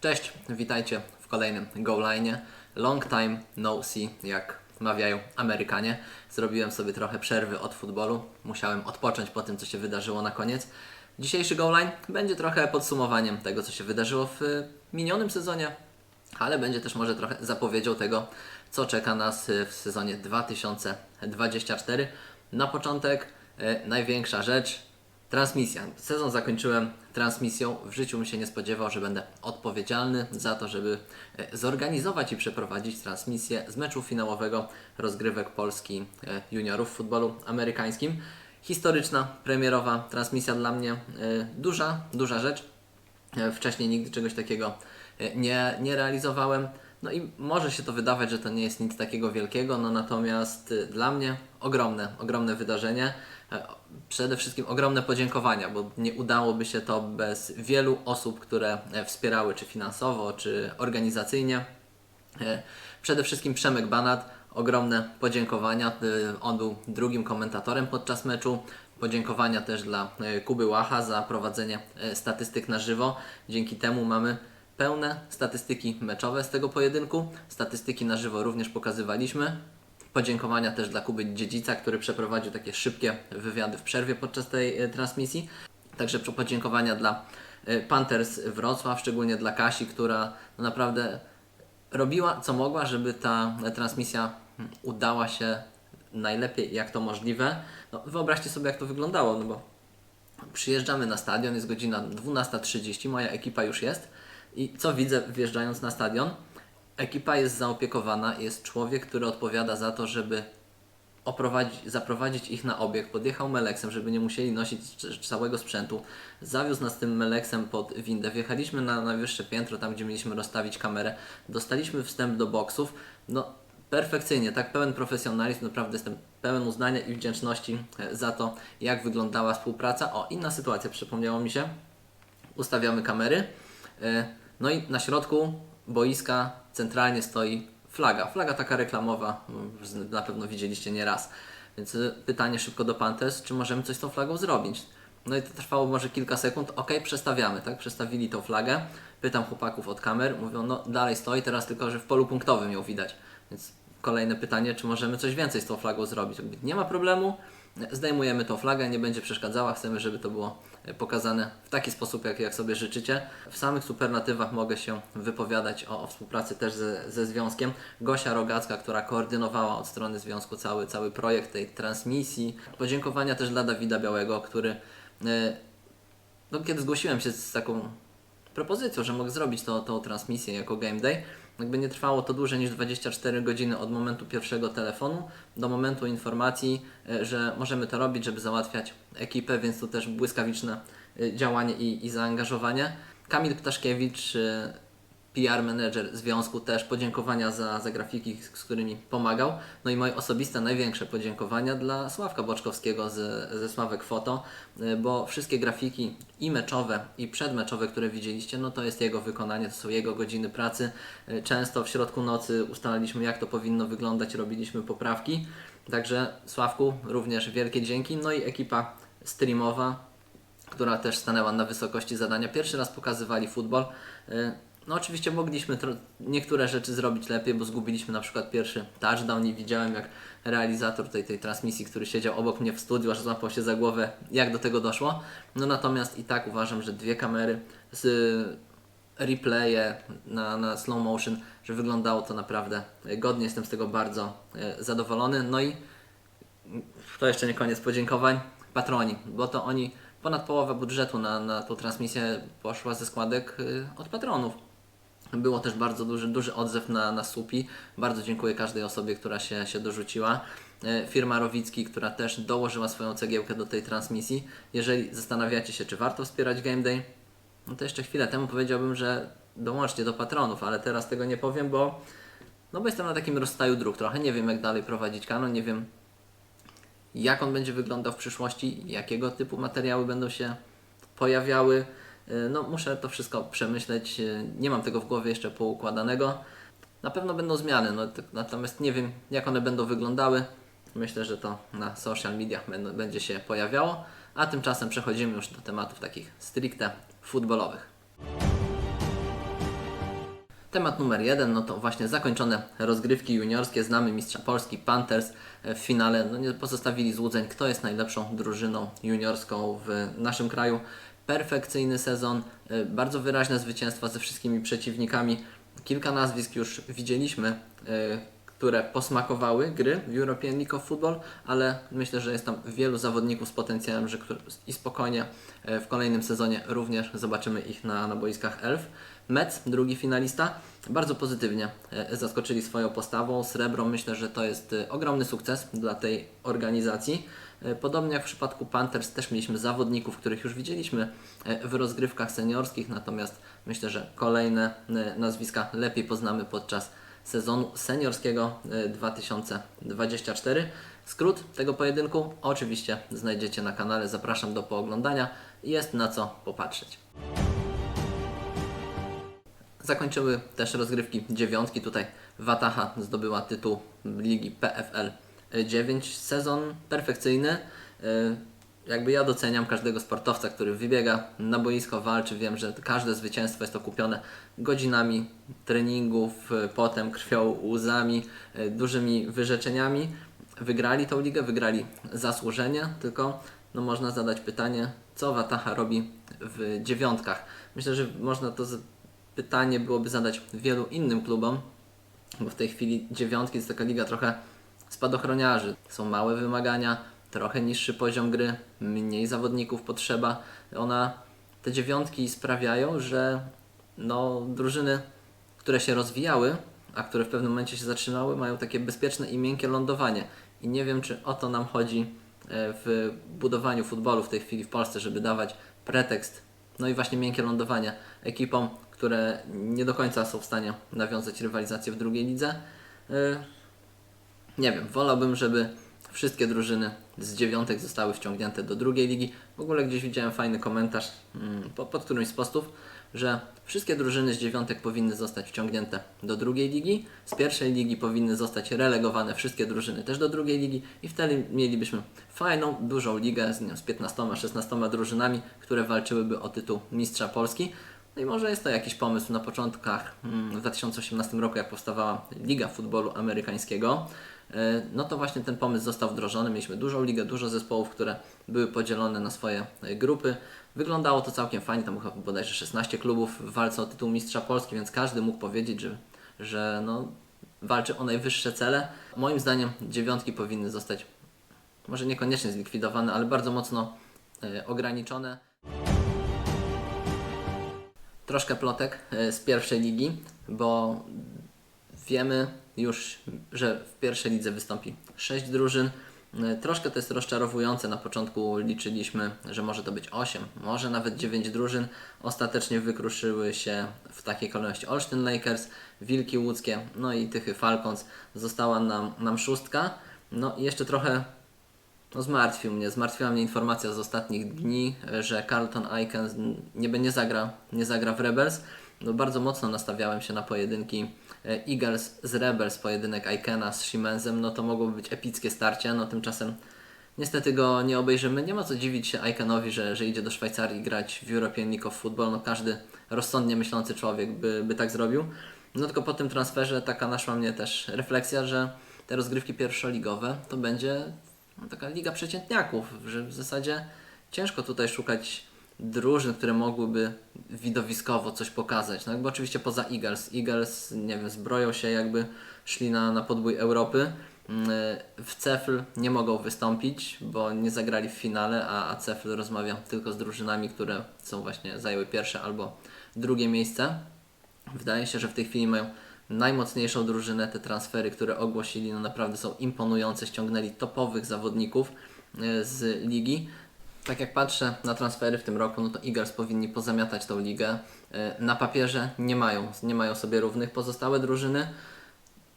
Cześć, witajcie w kolejnym Go Line. Long time no see, jak mawiają Amerykanie. Zrobiłem sobie trochę przerwy od futbolu. Musiałem odpocząć po tym, co się wydarzyło na koniec. Dzisiejszy Go Line będzie trochę podsumowaniem tego, co się wydarzyło w minionym sezonie, ale będzie też może trochę zapowiedzią tego, co czeka nas w sezonie 2024. Na początek y, największa rzecz, transmisja. Sezon zakończyłem transmisją. W życiu bym się nie spodziewał, że będę odpowiedzialny za to, żeby e, zorganizować i przeprowadzić transmisję z meczu finałowego rozgrywek Polski e, juniorów w futbolu amerykańskim. Historyczna, premierowa transmisja dla mnie. e, Duża, duża rzecz. Wcześniej nigdy czegoś takiego nie, nie realizowałem. No i może się to wydawać, że to nie jest nic takiego wielkiego, no natomiast e, dla mnie ogromne, ogromne wydarzenie. E, Przede wszystkim ogromne podziękowania, bo nie udałoby się to bez wielu osób, które e, wspierały czy finansowo, czy organizacyjnie. E, Przede wszystkim Przemek Banat, ogromne podziękowania. E, On był drugim komentatorem podczas meczu. Podziękowania też dla Kuby Łacha za prowadzenie statystyk na żywo. Dzięki temu mamy pełne statystyki meczowe z tego pojedynku. Statystyki na żywo również pokazywaliśmy. Podziękowania też dla Kuby Dziedzica, który przeprowadził takie szybkie wywiady w przerwie podczas tej e, transmisji. Także podziękowania dla e, Panthers Wrocław, szczególnie dla Kasi, która no naprawdę robiła co mogła, żeby ta e, transmisja mm, udała się najlepiej jak to możliwe. No, wyobraźcie sobie jak to wyglądało, no bo przyjeżdżamy na stadion, jest godzina 12.30, moja ekipa już jest i co widzę wjeżdżając na stadion? Ekipa jest zaopiekowana, jest człowiek, który odpowiada za to, żeby zaprowadzić ich na obieg. Podjechał Meleksem, żeby nie musieli nosić całego sprzętu. Zawiózł nas tym Meleksem pod windę. Wjechaliśmy na najwyższe piętro, tam gdzie mieliśmy rozstawić kamerę. Dostaliśmy wstęp do boksów. No, perfekcyjnie, tak pełen profesjonalizm. Naprawdę jestem pełen uznania i wdzięczności e, za to, jak wyglądała współpraca. O, inna sytuacja przypomniało mi się. Ustawiamy kamery. No i na środku boiska centralnie stoi flaga. Flaga taka reklamowa, na pewno widzieliście nie raz. Więc y, pytanie szybko do Pantes, czy możemy coś z tą flagą zrobić? No i to trwało może kilka sekund. Ok, przestawiamy, tak? Przestawili tą flagę. Pytam chłopaków od kamer, mówią, no dalej stoi, teraz tylko, że w polu punktowym ją widać. Więc kolejne pytanie, czy możemy coś więcej z tą flagą zrobić? Nie ma problemu, zdejmujemy tą flagę, nie będzie przeszkadzała, chcemy, żeby to było e, pokazane w taki sposób, jak, jak sobie życzycie. W samych supernatywach mogę się wypowiadać o, o współpracy też ze, ze związkiem. Gosia Rogacka, która koordynowała od strony związku cały, cały projekt tej transmisji. Podziękowania też dla Dawida Białego, który e, no, kiedy zgłosiłem się z taką propozycją, że mogę zrobić to, tą transmisję jako game day, jakby nie trwało to dłużej niż 24 godziny od momentu pierwszego telefonu do momentu informacji, e, że możemy to robić, żeby załatwiać ekipę, więc tu też błyskawiczne e, działanie i, i zaangażowanie. Kamil Ptaszkiewicz, e, PR manager związku, też podziękowania za, za grafiki, z, z którymi pomagał. No i moje osobiste największe podziękowania dla Sławka Boczkowskiego ze, ze Sławek Foto, y, bo wszystkie grafiki i meczowe, i przedmeczowe, które widzieliście, no to jest jego wykonanie, to są jego godziny pracy. Y, Często w środku nocy ustalaliśmy, jak to powinno wyglądać, robiliśmy poprawki. Także Sławku również wielkie dzięki. No i ekipa streamowa, która też stanęła na wysokości zadania. Pierwszy raz pokazywali futbol. No oczywiście mogliśmy niektóre rzeczy zrobić lepiej, bo zgubiliśmy na przykład pierwszy touchdown i widziałem jak realizator tej, tej transmisji, który siedział obok mnie w studiu, aż złapał się za głowę, jak do tego doszło. No natomiast i tak uważam, że dwie kamery z replaye na, na slow motion, że wyglądało to naprawdę e, godnie. Jestem z tego bardzo e, zadowolony. No i to jeszcze nie koniec podziękowań. Patroni, bo to oni, ponad połowa budżetu na, na tą transmisję poszła ze składek y, od patronów. Było też bardzo duży, duży odzew na, na SUPI. Bardzo dziękuję każdej osobie, która się, się dorzuciła. E, Firma Rowicki, która też dołożyła swoją cegiełkę do tej transmisji. Jeżeli zastanawiacie się, czy warto wspierać Game Day, no to jeszcze chwilę temu powiedziałbym, że dołączcie do patronów, ale teraz tego nie powiem, bo, no bo jestem na takim rozstaju dróg trochę. Nie wiem, jak dalej prowadzić kanał, nie wiem, jak on będzie wyglądał w przyszłości, jakiego typu materiały będą się pojawiały. Y, No, muszę to wszystko przemyśleć. y, Nie mam tego w głowie jeszcze poukładanego. Na pewno będą zmiany, no, natomiast nie wiem, jak one będą wyglądały. Myślę, że to na social mediach będzie się pojawiało. A tymczasem przechodzimy już do tematów takich stricte futbolowych. Temat numer jeden, no to właśnie zakończone rozgrywki juniorskie. Znamy mistrza Polski, Panthers w finale. No nie pozostawili złudzeń, kto jest najlepszą drużyną juniorską w naszym kraju. Perfekcyjny sezon, y, bardzo wyraźne zwycięstwa ze wszystkimi przeciwnikami. Kilka nazwisk już widzieliśmy, y, które posmakowały gry w European League of Football, ale myślę, że jest tam wielu zawodników z potencjałem, że i spokojnie y, w kolejnym sezonie również zobaczymy ich na, na boiskach Elf. Metz, drugi finalista, bardzo pozytywnie e, zaskoczyli swoją postawą. Srebro myślę, że to jest e, ogromny sukces dla tej organizacji. E, Podobnie jak w przypadku Panthers też mieliśmy zawodników, których już widzieliśmy w rozgrywkach seniorskich, natomiast myślę, że kolejne nazwiska lepiej poznamy podczas sezonu seniorskiego e, 2024. Skrót tego pojedynku oczywiście znajdziecie na kanale, zapraszam do pooglądania. Jest na co popatrzeć. Zakończyły też rozgrywki dziewiątki. Tutaj Wataha zdobyła tytuł ligi PFL 9. Sezon perfekcyjny. Y, Jakby ja doceniam każdego sportowca, który wybiega na boisko, walczy. Wiem, że każde zwycięstwo jest okupione godzinami treningów, potem krwią, łzami, y, dużymi wyrzeczeniami. Wygrali tą ligę, wygrali zasłużenie, tylko no można zadać pytanie, co Wataha robi w dziewiątkach. Myślę, że można to pytanie byłoby zadać wielu innym klubom, bo w tej chwili dziewiątki jest taka liga trochę spadochroniarzy. Są małe wymagania, trochę niższy poziom gry, mniej zawodników potrzeba. Ona, te dziewiątki sprawiają, że no, drużyny, które się rozwijały, a które w pewnym momencie się zatrzymały, mają takie bezpieczne i miękkie lądowanie. I nie wiem, czy o to nam chodzi e, w budowaniu futbolu w tej chwili w Polsce, żeby dawać pretekst, no i właśnie miękkie lądowanie ekipom, które nie do końca są w stanie nawiązać rywalizację w drugiej lidze. E, nie wiem, wolałbym, żeby wszystkie drużyny z dziewiątek zostały wciągnięte do drugiej ligi. W ogóle gdzieś widziałem fajny komentarz mm, pod, którymś z postów, że wszystkie drużyny z dziewiątek powinny zostać wciągnięte do drugiej ligi, z pierwszej ligi powinny zostać relegowane wszystkie drużyny też do drugiej ligi i wtedy mielibyśmy fajną, dużą ligę z, z 15-16 drużynami, które walczyłyby o tytuł mistrza Polski. No i może jest to jakiś pomysł na początkach mm, w 2018 roku, jak powstawała Liga Futbolu Amerykańskiego. E, No to właśnie ten pomysł został wdrożony. Mieliśmy dużą ligę, dużo zespołów, które były podzielone na swoje e, grupy. Wyglądało to całkiem fajnie, tam chyba bodajże 16 klubów w walce o tytuł mistrza Polski, więc każdy mógł powiedzieć, że, że no, walczy o najwyższe cele. Moim zdaniem dziewiątki powinny zostać może niekoniecznie zlikwidowane, ale bardzo mocno e, ograniczone. Troszkę plotek e, z pierwszej ligi, bo wiemy już, że w pierwszej lidze wystąpi 6 drużyn. E, Troszkę to jest rozczarowujące. Na początku liczyliśmy, że może to być 8, może nawet 9 drużyn. Ostatecznie wykruszyły się w takiej kolejności Olsztyn Lakers, Wilki Łódzkie, no i Tychy Falcons. Została nam, nam szóstka. No i jeszcze trochę no zmartwił mnie, zmartwiła mnie informacja z ostatnich dni, że Carlton Aikens nie, nie, zagra, nie zagra w Rebels. No bardzo mocno nastawiałem się na pojedynki e, Eagles z Rebels, pojedynek Aikena z Siemensem, no to mogłoby być epickie starcie, no tymczasem niestety go nie obejrzymy. Nie ma co dziwić się Aikenowi, że, że idzie do Szwajcarii grać w European League of Football, no każdy rozsądnie myślący człowiek by, by tak zrobił. No tylko po tym transferze taka naszła mnie też refleksja, że te rozgrywki pierwszoligowe to będzie taka liga przeciętniaków, że w zasadzie ciężko tutaj szukać drużyn, które mogłyby widowiskowo coś pokazać. No jakby oczywiście poza Eagles. Eagles, nie wiem, zbroją się jakby szli na, na podbój Europy. Mm, W CEFL nie mogą wystąpić, bo nie zagrali w finale, a, a CEFL rozmawia tylko z drużynami, które są właśnie zajęły pierwsze albo drugie miejsce. Wydaje się, że w tej chwili mają najmocniejszą drużynę. Te transfery, które ogłosili, no naprawdę są imponujące. Ściągnęli topowych zawodników e, z ligi. Tak jak patrzę na transfery w tym roku, no to Eagles powinni pozamiatać tą ligę. E, Na papierze nie mają, nie mają sobie równych pozostałe drużyny.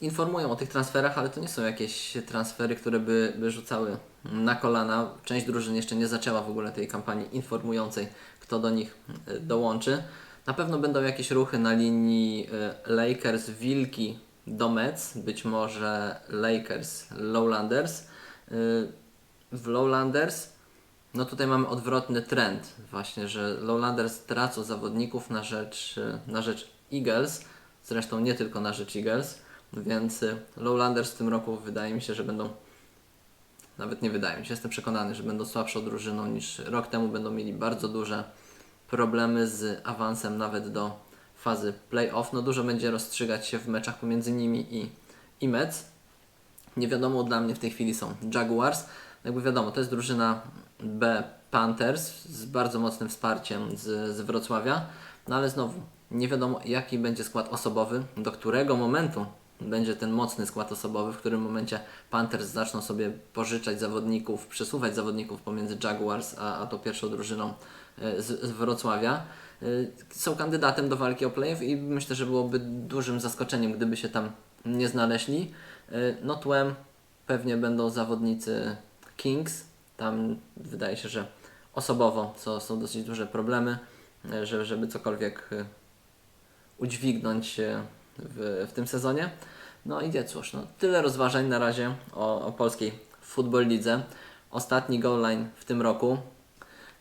Informują o tych transferach, ale to nie są jakieś transfery, które by, by rzucały na kolana. Część drużyn jeszcze nie zaczęła w ogóle tej kampanii informującej, kto do nich e, dołączy. Na pewno będą jakieś ruchy na linii e, Lakers, Wilki do Mets, być może Lakers, Lowlanders. E, W Lowlanders no tutaj mamy odwrotny trend właśnie, że Lowlanders tracą zawodników na rzecz, e, na rzecz Eagles. zresztą nie tylko na rzecz Eagles, więc y, Lowlanders w tym roku wydaje mi się, że będą nawet nie wydaje mi się, jestem przekonany, że będą słabszą drużyną niż rok temu, będą mieli bardzo duże problemy z awansem nawet do fazy playoff. No dużo będzie rozstrzygać się w meczach pomiędzy nimi i, i Mets. Nie wiadomo dla mnie w tej chwili są Jaguars. Jakby wiadomo, to jest drużyna B Panthers z bardzo mocnym wsparciem z, z Wrocławia. No ale znowu, nie wiadomo jaki będzie skład osobowy, do którego momentu będzie ten mocny skład osobowy, w którym momencie Panthers zaczną sobie pożyczać zawodników, przesuwać zawodników pomiędzy Jaguars a, a tą pierwszą drużyną z, z Wrocławia. E, Są kandydatem do walki o playoff i myślę, że byłoby dużym zaskoczeniem, gdyby się tam nie znaleźli. E, No tłem pewnie będą zawodnicy Kings. Tam wydaje się, że osobowo co są dosyć duże problemy, e, że, żeby cokolwiek e, udźwignąć e, w, w tym sezonie. No i nie cóż, no, tyle rozważań na razie o, o polskiej Football Lidze. Ostatni goal line w tym roku.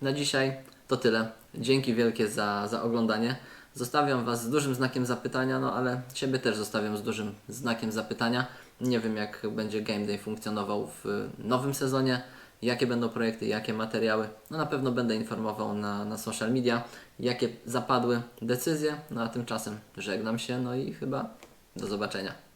Na dzisiaj to tyle. Dzięki wielkie za, za oglądanie. Zostawiam Was z dużym znakiem zapytania, no ale Ciebie też zostawiam z dużym znakiem zapytania. Nie wiem, jak będzie Game Day funkcjonował w nowym sezonie, jakie będą projekty, jakie materiały. No na pewno będę informował na, na social media, jakie zapadły decyzje. No a tymczasem żegnam się, no i chyba do zobaczenia.